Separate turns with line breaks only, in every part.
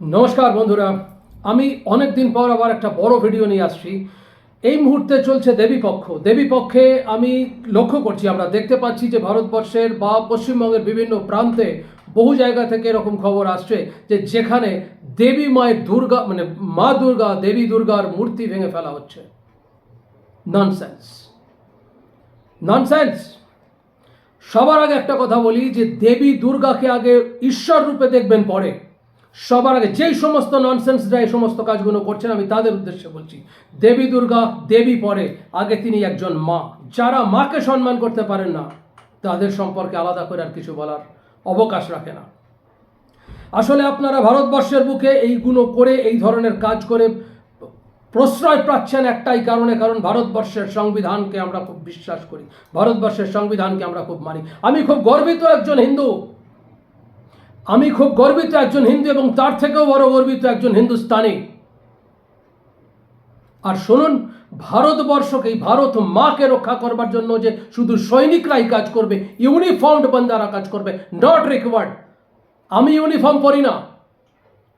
নমস্কার বন্ধুরা, আমি অনেক দিন পর আবার একটা বড় ভিডিও নিয়ে আসছি। এই মুহূর্তে চলছে দেবী পক্ষ। দেবী পক্ষে আমি লক্ষ্য করছি, আমরা দেখতে পাচ্ছি যে ভারতবর্ষের বা পশ্চিমবঙ্গের বিভিন্ন প্রান্তে বহু জায়গা থেকে এরকম খবর আসছে যে যেখানে দেবী মায়ের দুর্গা মানে মা দুর্গা, দেবী দুর্গার মূর্তি ভেঙে ফেলা হচ্ছে। ননসেন্স ননসেন্স সবার আগে একটা কথা বলি যে দেবী দুর্গাকে আগে ঈশ্বর রূপে দেখবেন পরে। সবার আগে যেই সমস্ত ননসেন্সরা এই সমস্ত কাজগুলো করছেন, আমি তাদের উদ্দেশ্যে বলছি, দেবী দুর্গা, দেবী পরে, আগে তিনি একজন মা। যারা মাকে সম্মান করতে পারেন না, তাদের সম্পর্কে আলাদা করে আর কিছু বলার অবকাশ রাখে না। আসলে আপনারা ভারতবর্ষের বুকে এইগুলো করে, এই ধরনের কাজ করে প্রশ্রয় পাচ্ছেন একটাই কারণে, কারণ ভারতবর্ষের সংবিধানকে আমরা খুব বিশ্বাস করি। ভারতবর্ষের সংবিধানকে আমরা খুব মানি। আমি খুব গর্বিত একজন হিন্দু। আমি খুব গর্বিত একজন হিন্দু এবং তার থেকেও বড় গর্বিত একজন হিন্দুস্তানি। আর শুনুন, ভারতবর্ষকে, এই ভারত মাকে রক্ষা করবার জন্য যে শুধু সৈনিকরাই কাজ করবে, ইউনিফর্মড বান্দারা কাজ করবে নট রিকোয়ার্ড আমি ইউনিফর্ম পরি না,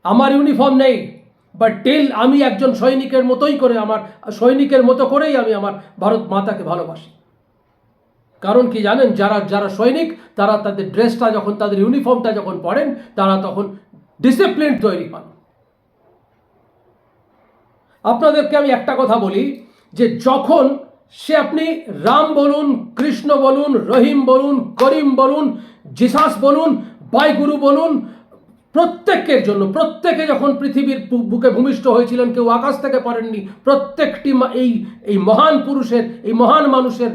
আমার ইউনিফর্ম নেই বাট টিল আমি একজন সৈনিকের মতোই করে আমার, সৈনিকের মতো করেই আমি আমার ভারত মাতাকে ভালোবাসি। কারণ কি জানেন, যারা যারা সৈনিক, তারা তাদের ড্রেসটা যখন, তাদের ইউনিফর্মটা যখন পরেন, তারা তখন ডিসিপ্লিন তৈরি হন। আপনাদেরকে আমি একটা কথা বলি, যে যখন সে আপনি রাম বলুন, কৃষ্ণ বলুন, রহিম বলুন, করিম বলুন, জিসাস বলুন বাইগুরু বলুন, প্রত্যেকের জন্য, প্রত্যেকে যখন পৃথিবীর বুকে ভূমিষ্ঠ হয়েছিলেন, কেউ আকাশ থেকে পড়েননি, প্রত্যেকটি এই এই মহান পুরুষের, এই মহান মানুষের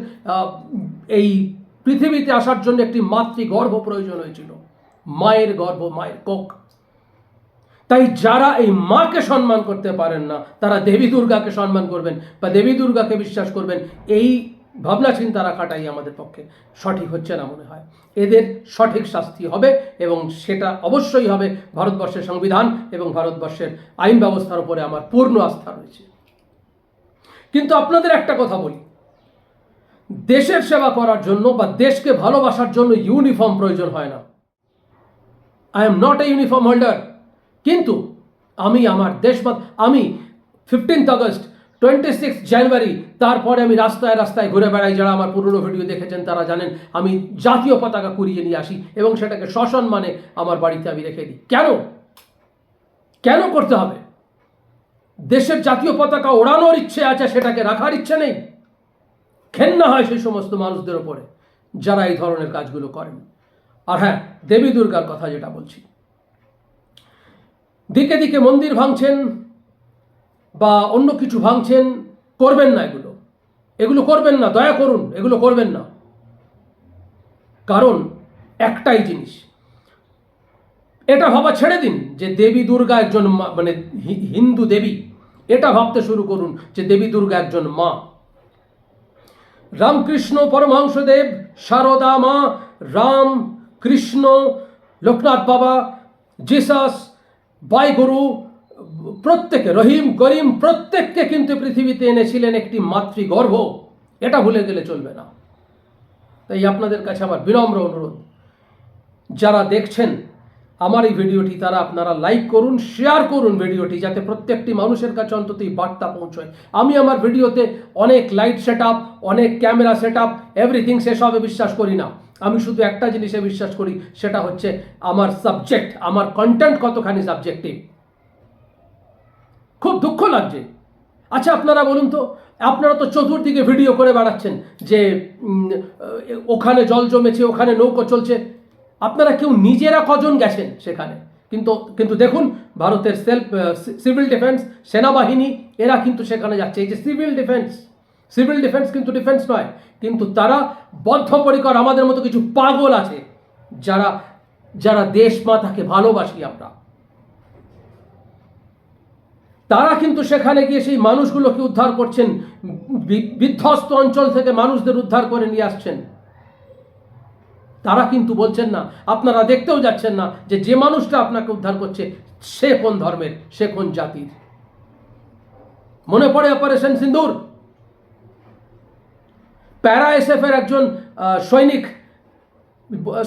এই পৃথিবীতে আসার জন্য একটি মাতৃ গর্ভ প্রয়োজন হয়েছিল। মায়ের গর্ভ, মায়ের কোক। তাই যারা এই মাকে সম্মান করতে পারেন না, তারা দেবী দুর্গাকে সম্মান করবেন বা দেবী দুর্গাকে বিশ্বাস করবেন, এই ভাবনা চিন্তা রাখাটাই আমাদের পক্ষে সঠিক হচ্ছে না মনে হয়। এদের সঠিক শাস্তি হবে এবং সেটা অবশ্যই হবে ভারতবর্ষের সংবিধান এবং ভারতবর্ষের আইন ব্যবস্থার উপরে আমার পূর্ণ আস্থা রয়েছে। কিন্তু আপনাদের একটা কথা বলি। দেশের সেবা করার জন্য বা দেশকে ভালোবাসার জন্য ইউনিফর্ম প্রয়োজন হয় না। I am not a uniform holder কিন্তু আমি আমার দেশবাদ আমি fifteenth August twenty six January তারপরে আমি রাস্তায় রাস্তায় ঘুরে বেড়াই। যারা আমার পুরনো ভিডিও দেখেছেন তারা জানেন, আমি জাতীয় পতাকা কুড়িয়ে নিয়ে আসি এবং সেটাকে সসম্মানে আমার বাড়িতে আমি রেখে দিই। কেন? কেন করতে হবে? দেশের জাতীয় পতাকা ওড়ানোর ইচ্ছে আছে, সেটাকে রাখার ইচ্ছে নেই। ঘেন্না হয় সেই সমস্ত মানুষদের ওপরে, যারা এই ধরনের কাজগুলো করেন। আর হ্যাঁ দেবী দুর্গার কথা যেটা বলছি। দিকে দিকে মন্দির ভাঙছেন বা অন্য কিছু ভাঙছেন, করবেন না এগুলো। এগুলো করবেন না, দয়া করুন, এগুলো করবেন না। কারণ একটাই জিনিস, এটা ভাবা ছেড়ে দিন যে দেবী দুর্গা একজন মানে হিন্দু দেবী। এটা ভাবতে শুরু করুন যে দেবী দুর্গা একজন মা। রামকৃষ্ণ পরমহংসদেব, সারদা মা, রাম কৃষ্ণ, লোকনাথ বাবা, জিসাস বাইগুরু প্রত্যেকে, রহিম, করিম, প্রত্যেককে কিন্তু পৃথিবীতে এনেছিলেন একটি মাতৃগর্ভ। এটা ভুলে গেলে চলবে না। তাই আপনাদের কাছে আমার বিনম্র অনুরোধ, যারা দেখছেন আমার এই ভিডিওটি তারা আপনারা লাইক করুন শেয়ার করুন ভিডিওটি যাতে প্রত্যেকটি মানুষের কাছে অন্তত এই বার্তা পৌঁছয়। আমি আমার ভিডিওতে অনেক লাইট সেট অনেক ক্যামেরা সেট আপ এভরিথিং সেসবে বিশ্বাস করি না। আমি শুধু একটা জিনিসে বিশ্বাস করি, সেটা হচ্ছে আমার সাবজেক্ট আমার কন্টেন্ট কতখানি সাবজেক্টিভ খুব দুঃখ লাগছে। আচ্ছা আপনারা বলুন তো, আপনারা তো চতুর্দিকে ভিডিও করে বেড়াচ্ছেন যে ওখানে জল জমেছে, ওখানে নৌকো চলছে আপনারা কেউ নিজেরা কজন গেছেন সেখানে? কিন্তু কিন্তু দেখুন, ভারতের সেলফ সিভিল ডিফেন্স সেনাবাহিনী, এরা কিন্তু সেখানে যাচ্ছে। এই যে সিভিল ডিফেন্স সিভিল ডিফেন্স কিন্তু ডিফেন্স নয়, কিন্তু তারা বদ্ধপরিকর আমাদের মতো কিছু পাগল আছে, যারা যারা দেশ মাতাকে ভালোবাসি আমরা। তারা কিন্তু সেখানে গিয়ে সেই মানুষগুলোকে উদ্ধার করছেন বিধ্বস্ত অঞ্চল থেকে মানুষদের উদ্ধার করে নিয়ে আসছেন। তারা কিন্তু বলছেন না, আপনারা দেখতেও যাচ্ছেন না যে যে মানুষটা আপনাকে উদ্ধার করছে, সে কোন ধর্মের, সে কোন জাতির। মনে পড়ে অপারেশন সিন্দুর? প্যারা এসএফ এর একজন সৈনিক,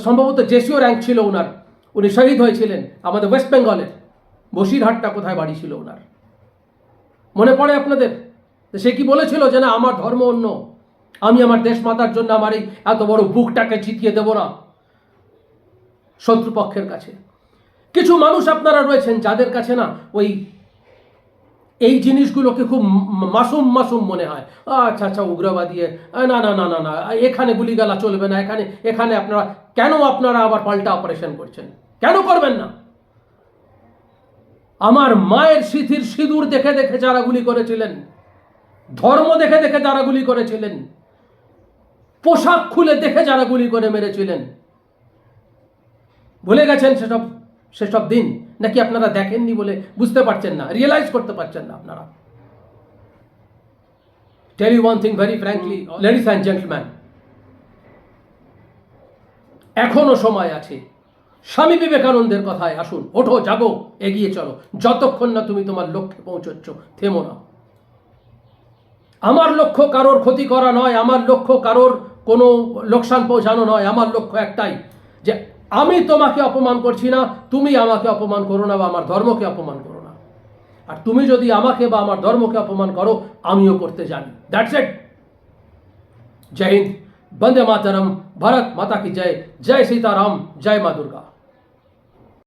সম্ভবত জেসিও র্যাঙ্ক ছিল ওনার। উনি শহীদ হয়েছিলেন আমাদের ওয়েস্ট বেঙ্গলের। বসিরহাটটা কোথায় বাড়ি ছিল ওনার? মনে পড়ে আপনাদের? সে কি বলেছিল যে না, আমার ধর্ম অন্য। আমি আমার দেশ মাতার জন্য আমার এই এত বড় বুকটাকে চিতিয়ে দেব না। শত্রুপক্ষের কাছে। কিছু মানুষ আপনারা রয়েছেন যাদের কাছে না ওই এই জিনিসগুলোকে খুব মাসুম মাসুম মনে হয়। আচ্ছা আচ্ছা উগ্রবাদী না না না না না, এখানে গুলিগালা চলবে না, এখানে এখানে আপনারা, কেন আপনারা আবার পাল্টা অপারেশন করছেন? কেন করবেন না? আমার মায়ের স্মৃতির সিঁদুর দেখে দেখে যারা গুলি করেছিলেন, ধর্ম দেখে দেখে যারা গুলি করেছিলেন পোশাক খুলে দেখে যারা গুলি করে মেরেছিলেন। ভুলে গেছেন সেসব সেসব দিন? নাকি আপনারা দেখেননি বলে বুঝতে পারছেন না? রিয়েলাইজ করতে পারছেন না আপনারা? Tell you one thing very frankly ladies and gentleman এখনও সময় আছে। স্বামী বিবেকানন্দের কথায় আসুন, ওঠো, জাগো, এগিয়ে চলো। যতক্ষণ না তুমি তোমার লক্ষ্যে পৌঁছচ্ছ, থেমো না। আমার লক্ষ্য কারোর ক্ষতি করা নয়, আমার লক্ষ্য কারোর কোনো লোকসান পৌঁছানো নয়, আমার লক্ষ্য একটাই যে আমি তোমাকে অপমান করছি না, তুমি আমাকে অপমান করো না বা আমার ধর্মকে অপমান করো না। আর তুমি যদি আমাকে বা আমার ধর্মকে অপমান করো, আমিও করতে জানি। দ্যাটস ইট জয় হিন্দ, বন্দে মাতরম, ভারত মাতা কি জয়। জয় সীতারাম, জয় মা দুর্গা।